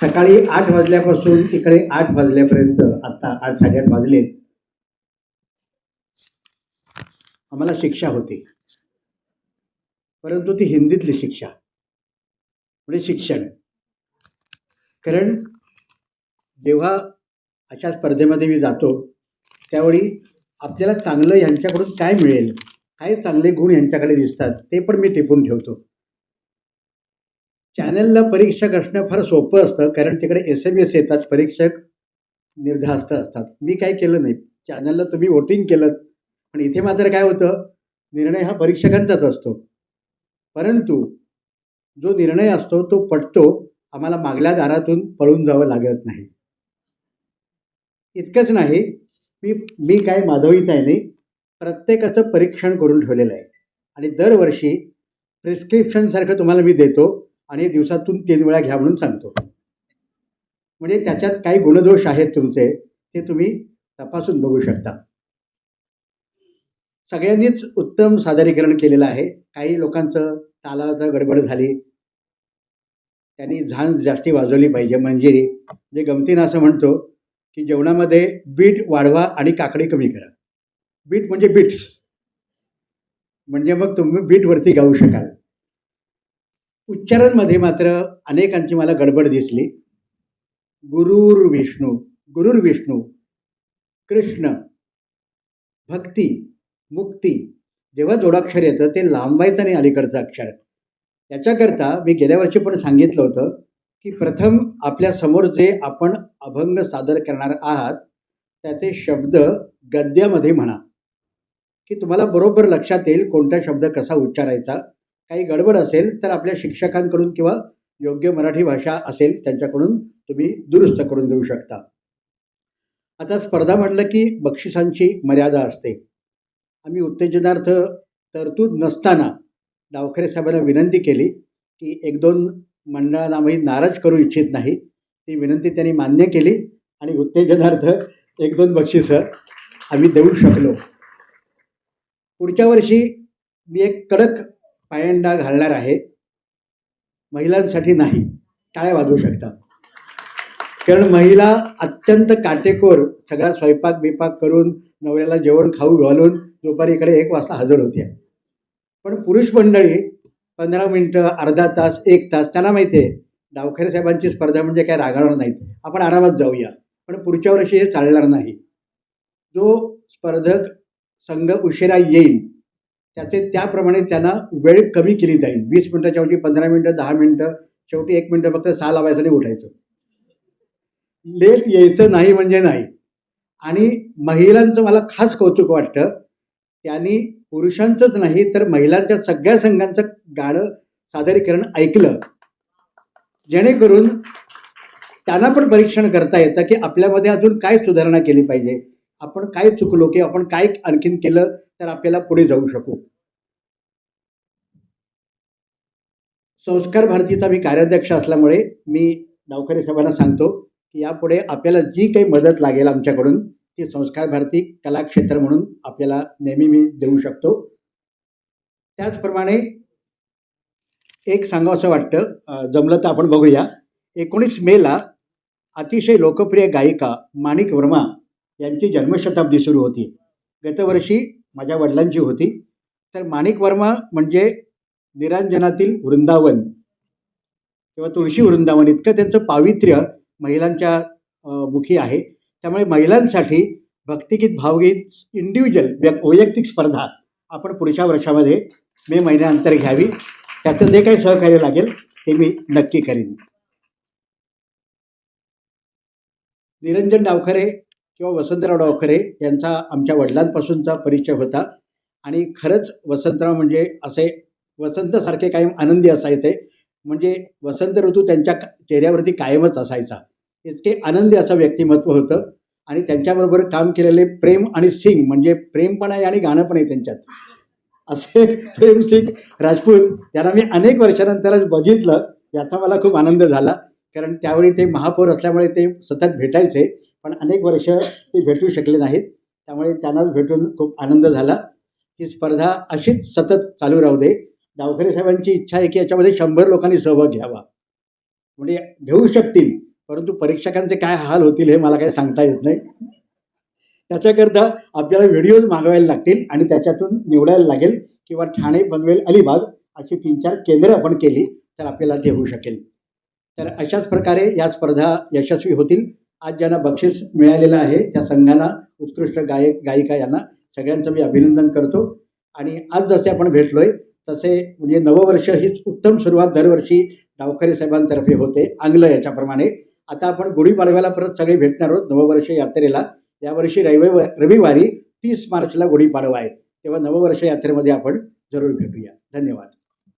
सकाळी आठ वाजल्यापासून इकडे आठ वाजल्यापर्यंत आता आठ साडेआठ वाजलेत. आम्हाला शिक्षा होती. परंतु ती हिंदीतली शिक्षा म्हणजे शिक्षण. कारण जेव्हा अशा स्पर्धेमध्ये मी जातो त्यावेळी आपल्याला चांगलं यांच्याकडून काय मिळेल काय चांगले गुण यांच्याकडे दिसतात ते पण मी टिपून ठेवतो. चॅनलला परीक्षक असणं फार सोपं असतं कारण तिकडे एस एम एस येतात परीक्षक निर्धास्त असतात. मी काय केलं नाही. चॅनलला तुम्ही वोटिंग केलं पण इथे मात्र काय होतं निर्णय हा परीक्षकांचाच असतो. परंतु जो निर्णय असतो तो पटतो आम्हाला मागल्या दारातून पळून जावं लागत नाही. इतकंच नाही मी मी काय माधवीताईने प्रत्येकाचं परीक्षण करून ठेवलेलं आहे. आणि दरवर्षी प्रिस्क्रिप्शनसारखं तुम्हाला मी देतो आणि दिवसातून तीन वेळा घ्या म्हणून सांगतो. म्हणजे त्याच्यात काही गुणदोष आहेत तुमचे ते तुम्ही तपासून बघू शकता. सगळ्यांनीच उत्तम सादरीकरण केलेलं आहे. काही लोकांचं तालाचं गडबड झाली. त्यांनी झांज जास्ती वाजवली पाहिजे मंजिरी. म्हणजे गमतीनं असं म्हणतो की जेवणामध्ये बीट वाढवा आणि काकडी कमी करा. बीट म्हणजे बीट्स. म्हणजे मग तुम्ही बीटवरती गाऊ शकाल. उच्चारांमध्ये मात्र अनेकांची मला गडबड दिसली. गुरुर विष्णू गुरुर विष्णू कृष्ण भक्ती मुक्ती. जेव्हा जोडाक्षर येतं ते लांबायचं नाही अलीकडचं अक्षर. त्याच्याकरता मी गेल्या वर्षी पण सांगितलं होतं की प्रथम आपल्यासमोर जे आपण अभंग सादर करणार आहात त्याचे शब्द गद्यामध्ये म्हणा. की तुम्हाला बरोबर लक्षात येईल कोणता शब्द कसा उच्चारायचा. काही गडबड असेल तर आपल्या शिक्षकांकडून किंवा योग्य मराठी भाषा असेल त्यांच्याकडून तुम्ही दुरुस्त करून देऊ शकता. आता स्पर्धा म्हटलं की बक्षिसांची मर्यादा असते. आम्ही उत्तेजनार्थ तरतूद नसताना डावखरे साहेबांना विनंती केली की एक दोन मंडळांना आम्ही नाराज करू इच्छित नाही. ती विनंती त्यांनी मान्य केली आणि उत्तेजनार्थ एक दोन बक्षिसं आम्ही देऊ शकलो. पुढच्या वर्षी मी एक कडक पायंडा घालणार आहे. महिलांसाठी नाही टाळ्या वाजवू शकता कारण महिला अत्यंत काटेकोर सगळा स्वयंपाक बिपाक करून नवऱ्याला जेवण खाऊ घालून दुपारी इकडे एक वाजता हजर होत्या. पण पुरुष मंडळी पंधरा मिनटं अर्धा तास एक तास त्यांना माहिती आहे डावखेरे साहेबांची स्पर्धा म्हणजे काय रागावणार नाहीत. आपण आरामात जाऊया. पण पुढच्या वर्षी हे चालणार नाही. जो स्पर्धक संघ उशिरा येईल त्याचे त्याप्रमाणे त्यांना वेळ कमी केली जाईल. वीस मिनटाच्या ऐवजी पंधरा मिनटं दहा मिनटं शेवटी एक मिनटं फक्त सहा लावायचं आणि उठायचं. लेट यायचं नाही म्हणजे नाही. आणि महिलांचं मला खास कौतुक वाटतं त्यांनी पुरुषांचंच नाही तर महिलांच्या सगळ्या संघांचं गाणं सादरीकरण ऐकलं. जेणेकरून त्यांना पण परीक्षण करता येतं की आपल्यामध्ये अजून काय सुधारणा केली पाहिजे. आपण काय चुकलो की आपण काय आणखीन केलं? तर आपल्याला पुढे जाऊ शकू. संस्कार भारतीचा मी कार्याध्यक्ष असल्यामुळे मी डावखरे साहेबांना सांगतो की यापुढे आपल्याला जी काही मदत लागेल आमच्याकडून ती संस्कार भारती कलाक्षेत्र म्हणून आपल्याला नेहमी मी देऊ शकतो. त्याचप्रमाणे एक सांगावं असं वाटतं जमलं तर आपण बघूया. एकोणीस मेला अतिशय लोकप्रिय गायिका माणिक वर्मा यांची जन्मशताब्दी सुरू होती. गतवर्षी माझ्या वडिलांची होती. तर माणिक वर्मा म्हणजे निरांजनातील वृंदावन किंवा तुळशी वृंदावन इतकं त्यांचं पावित्र्य महिलांच्या मुखी आहे. त्यामुळे महिलांसाठी भक्तिगीत भावगीत इंडिव्हिज्युअल व्य वैयक्तिक स्पर्धा आपण पुढच्या वर्षामध्ये मे महिन्यानंतर घ्यावी. त्याचं जे काही सहकार्य लागेल ते मी नक्की करीन. निरंजन डावखरे किंवा वसंतराव डावखरे यांचा आमच्या वडिलांपासूनचा परिचय होता. आणि खरंच वसंतराव म्हणजे असे वसंतसारखे कायम आनंदी असायचे. म्हणजे वसंत ऋतू त्यांच्या चेहऱ्यावरती कायमच असायचा. इतके आनंदी असं व्यक्तिमत्व होतं. आणि त्यांच्याबरोबर काम केलेले प्रेम आणि सिंग म्हणजे प्रेम पण आहे आणि गाणं पण आहे त्यांच्यात. असे प्रेम सिंग राजपूत यांना मी अनेक वर्षानंतरच बघितलं. याचा मला खूप आनंद झाला. कारण त्यावेळी ते महापौर असल्यामुळे ते सतत भेटायचे. पण अनेक वर्ष ते भेटू शकले नाहीत. त्यामुळे त्यांनाच भेटून खूप आनंद झाला. ही स्पर्धा अशीच सतत चालू राहू दे. डावखरे साहेबांची इच्छा आहे की याच्यामध्ये शंभर लोकांनी सहभाग घ्यावा. म्हणजे घेऊ शकतील परंतु परीक्षकांचे काय हाल होतील हे मला काही सांगता येत नाही. त्याच्याकरता आपल्याला व्हिडिओज मागवायला लागतील आणि त्याच्यातून निवडायला लागेल किंवा ठाणे पनवेल अलिबाग अशी तीन चार केंद्रं आपण केली तर आपल्याला ते होऊ शकेल. तर अशाच प्रकारे या स्पर्धा यशस्वी होतील. आज ज्यांना बक्षीस मिळालेलं आहे त्या संघांना उत्कृष्ट गायक गायिका यांना सगळ्यांचं मी अभिनंदन करतो. आणि आज जसे आपण भेटलोय तसे म्हणजे नववर्ष हीच उत्तम सुरुवात दरवर्षी डावखरे साहेबांतर्फे होते आंगलं याच्याप्रमाणे. आता आपण गुढीपाडव्याला परत सगळे भेटणार आहोत नववर्ष यात्रेला. यावर्षी रविवार रविवारी तीस मार्चला गुढीपाडवा आहे. तेव्हा नववर्ष यात्रेमध्ये आपण जरूर भेटूया. धन्यवाद.